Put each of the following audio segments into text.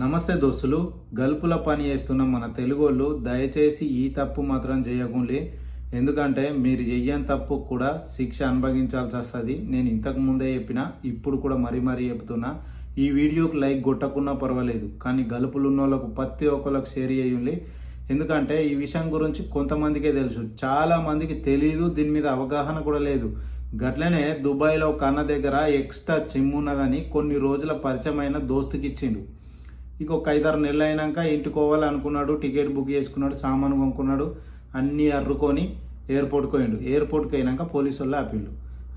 నమస్తే దోస్తులు గల్పుల పని చేస్తున్న మన తెలుగోళ్ళు దయచేసి ఈ తప్పు మాత్రం చేయకుండి. ఎందుకంటే మీరు చెయ్యని తప్పు కూడా శిక్ష అనుభవించాల్సి వస్తుంది. నేను ఇంతకు ముందే చెప్పిన ఇప్పుడు కూడా మరీ మరీ చెప్తున్నా. ఈ వీడియోకి లైక్ కొట్టకున్నా పర్వాలేదు కానీ గలుపులు ఉన్న వాళ్ళకు ప్రతి ఒక్కళ్ళకు షేర్ చేయండి. ఎందుకంటే ఈ విషయం గురించి కొంతమందికే తెలుసు. చాలా మందికి తెలియదు దీని మీద అవగాహన కూడా లేదు. గట్లనే దుబాయ్లో ఒక అన్న దగ్గర ఎక్స్ట్రా చిమ్ ఉన్నదని కొన్ని రోజుల పరిచయమైన దోస్తుకి ఇచ్చిండు ఇక ఒక ఐదారు నెలలు అయినాక ఇంటికి పోవాలనుకున్నాడు టికెట్ బుక్ చేసుకున్నాడు సామాను కొనుక్కున్నాడు అన్నీ అర్రుకొని ఎయిర్పోర్ట్కి పోయిండు. ఎయిర్పోర్ట్కి అయినాక పోలీసు వాళ్ళు ఆపిండు.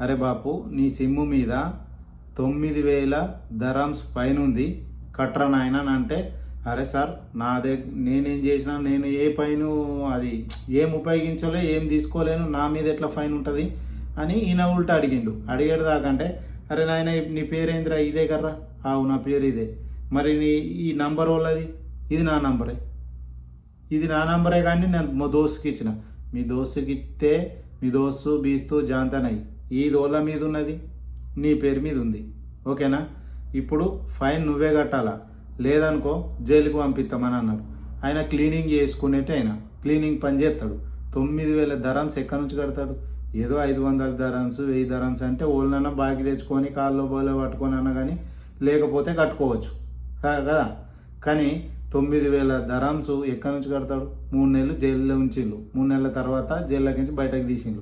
అరే బాపు నీ సిమ్ము మీద తొమ్మిది వేల ధరామ్స్ పైన ఉంది కట్రా నాయన అని అంటే అరే సార్ నా దగ్గర నేనేం చేసినా నేను ఏ పైన అది ఏం ఉపయోగించలే ఏం తీసుకోలేను నా మీద ఎట్లా ఫైన్ ఉంటుంది అని ఈయన ఉల్టా అడిగిండు. అడిగేడు దాకంటే అరే నాయన నీ పేరేందిరా? ఇదే కర్రా? ఆవు నా పేరు ఇదే. మరి నీ ఈ నంబర్ వాళ్ళది? ఇది నా నంబరే ఇది నా నంబరే కానీ నేను మా దోస్తుకి ఇచ్చిన. మీ దోస్తుకి ఇస్తే మీ దోస్తు బీస్తు జాంతనయ్యి ఈ దోళ్ళ మీద ఉన్నది నీ పేరు మీద ఉంది. ఓకేనా? ఇప్పుడు ఫైన్ నువ్వే కట్టాలా? లేదనుకో జైలుకు పంపిస్తామని అన్నాడు. ఆయన క్లీనింగ్ చేసుకునేట్టే ఆయన. క్లీనింగ్ పని చేస్తాడు. తొమ్మిది వేల ధరన్స్ ఎక్కడి నుంచి కడతాడు? ఏదో ఐదు వందల ధరన్స్ వెయ్యి ధరన్స్ అంటే ఓళ్ళనన్నా బాగి తెచ్చుకొని కాళ్ళు బోలో పట్టుకొని అన్నా కానీ లేకపోతే కట్టుకోవచ్చు. కదా కానీ తొమ్మిది వేల ధరాంసు ఎక్కడి నుంచి కడతాడు? మూడు నెలలు జైల్లో ఉంచిండు. మూడు నెలల తర్వాత జైల్లోకి నుంచి బయటకు తీసిండు.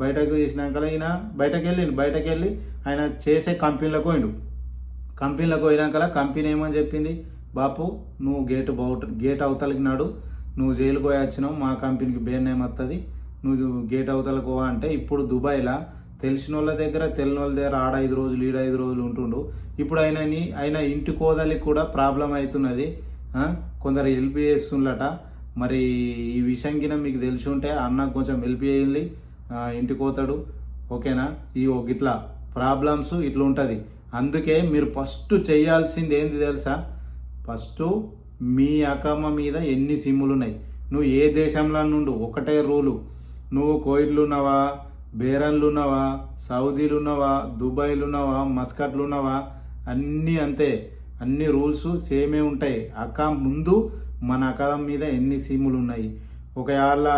బయటకు తీసినాక ఈయన బయటకు వెళ్ళిండు బయటకు వెళ్ళి ఆయన చేసే కంపెనీలకు పోయిండు. కంపెనీలకు పోయినాక కంపెనీ ఏమని చెప్పింది? బాపు నువ్వు గేట్ బౌట్ గేట్ అవతలకి నాడు. నువ్వు జైలు పోయి వచ్చినావు మా కంపెనీకి బేన్ నేమ్ వస్తుంది నువ్వు గేట్ అవతలకు పో అంటే ఇప్పుడు దుబాయ్లో తెలిసిన వాళ్ళ దగ్గర తెలియని వాళ్ళ దగ్గర ఆడ ఐదు రోజులు ఈడ ఐదు రోజులు ఉంటుండు. ఇప్పుడు ఆయనని ఆయన ఇంటి కోదలికి కూడా ప్రాబ్లం అవుతున్నది కొందరు హెల్ప్ చేస్తుండట మరి ఈ విషయం కింద మీకు తెలిసి ఉంటే అన్నకు కొంచెం హెల్ప్ చేయండి. ఇంటి ఇంటికి పోతాడు ఓకేనా? ఈ ఒక ఇట్లా ప్రాబ్లమ్స్ ఇట్లా ఉంటుంది. అందుకే మీరు ఫస్ట్ చేయాల్సింది ఏంది తెలుసా? ఫస్ట్ మీ అకమ్మ మీద ఎన్ని సిమ్ములు ఉన్నాయి? నువ్వు ఏ దేశంలో నుండు? ఒకటే రూలు. నువ్వు కోయిట్లు ఉన్నావా? బేరన్లు ఉన్నావా సౌదీలు ఉన్నావా దుబాయ్లు ఉన్నావా మస్కట్లు ఉన్నావా అన్నీ అంతే. అన్ని రూల్స్ సేమే ఉంటాయి. అక్క ముందు మన అకాలం మీద ఎన్ని సిమ్ములు ఉన్నాయి ఒకవేళ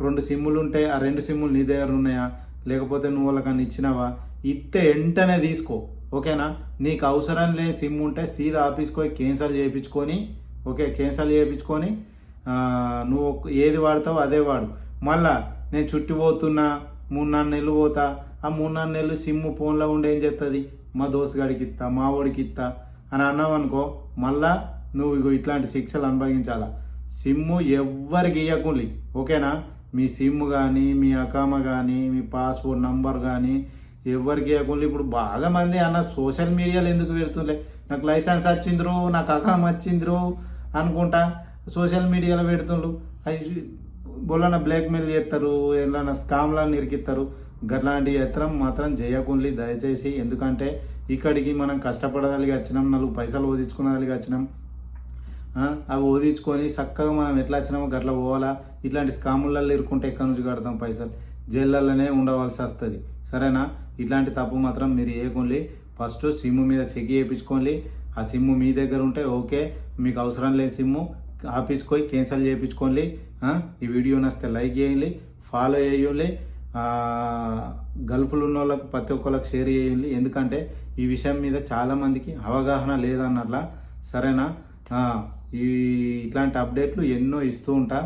రెండు సిమ్ములు ఉంటే ఆ రెండు సిమ్ములు నీ దగ్గర ఉన్నాయా? లేకపోతే నువ్వు వాళ్ళకన్నా ఇచ్చినావా? ఇస్తే వెంటనే తీసుకో. ఓకేనా? నీకు అవసరం లేని సిమ్ ఉంటే సీదా ఆఫీస్కి పోయి క్యాన్సల్ చేయించుకొని ఓకే క్యాన్సల్ చేయించుకొని నువ్వు ఏది వాడతావో అదే వాడు. మళ్ళా నేను చుట్టి పోతున్నా మూడు నాలుగు నెలలు పోతా ఆ మూడు నాలుగు నెలలు సిమ్ ఫోన్లో ఉండి ఏం చేస్తుంది మా దోస్తుగాడికి ఇస్తా మా వాడికి ఇస్తా అని అన్నావు అనుకో మళ్ళా నువ్వు ఇగో ఇట్లాంటి శిక్షలు అనుభవించాలా? సిమ్ము ఎవ్వరికి ఇవ్వకుండి ఓకేనా? మీ సిమ్ కానీ మీ అకామ కానీ మీ పాస్పోర్ట్ నంబర్ కానీ ఎవరికి ఇవ్వకుండా ఇప్పుడు బాగా మంది అన్న సోషల్ మీడియాలో ఎందుకు పెడుతుండే నాకు లైసెన్స్ వచ్చిండ్రు నాకు అకామ వచ్చిందిరో అనుకుంటా సోషల్ మీడియాలో పెడుతుండ్రు అది బొల్లన బ్లాక్మెయిల్ చేస్తారు ఏదైనా స్కామ్లను ఇరికిస్తారు గట్లాంటి ఎత్తరం మాత్రం చేయకుండా దయచేసి. ఎందుకంటే ఇక్కడికి మనం కష్టపడదలిగి వచ్చినాం నాలుగు పైసలు ఓదించుకున్నదలిగి వచ్చినాం. అవి ఓదించుకొని చక్కగా మనం ఎట్లా వచ్చినామో గట్ల పోవాలా? ఇట్లాంటి స్కాములలో ఇరుకుంటే ఎక్కడి నుంచి కడతాం పైసలు? జైళ్ళలోనే ఉండవలసి వస్తుంది. సరేనా? ఇట్లాంటి తప్పు మాత్రం మీరు వేయకుండా ఫస్ట్ సిమ్ మీద చెక్ చేయించుకోండి. ఆ సిమ్ మీ దగ్గర ఉంటే ఓకే. మీకు అవసరం లేని సిమ్ము. ఆఫీస్కి పోయి క్యాన్సిల్ చేయించుకోండి ఈ వీడియో నచ్చితే లైక్ చేయండి ఫాలో చేయండి గల్ఫులు ఉన్న వాళ్ళకి ప్రతి ఒక్కళ్ళకి షేర్ చేయండి ఎందుకంటే ఈ విషయం మీద చాలామందికి అవగాహన లేదన్నట్లా సరేనా? ఈ ఇట్లాంటి అప్డేట్లు ఎన్నో ఇస్తూ ఉంటా.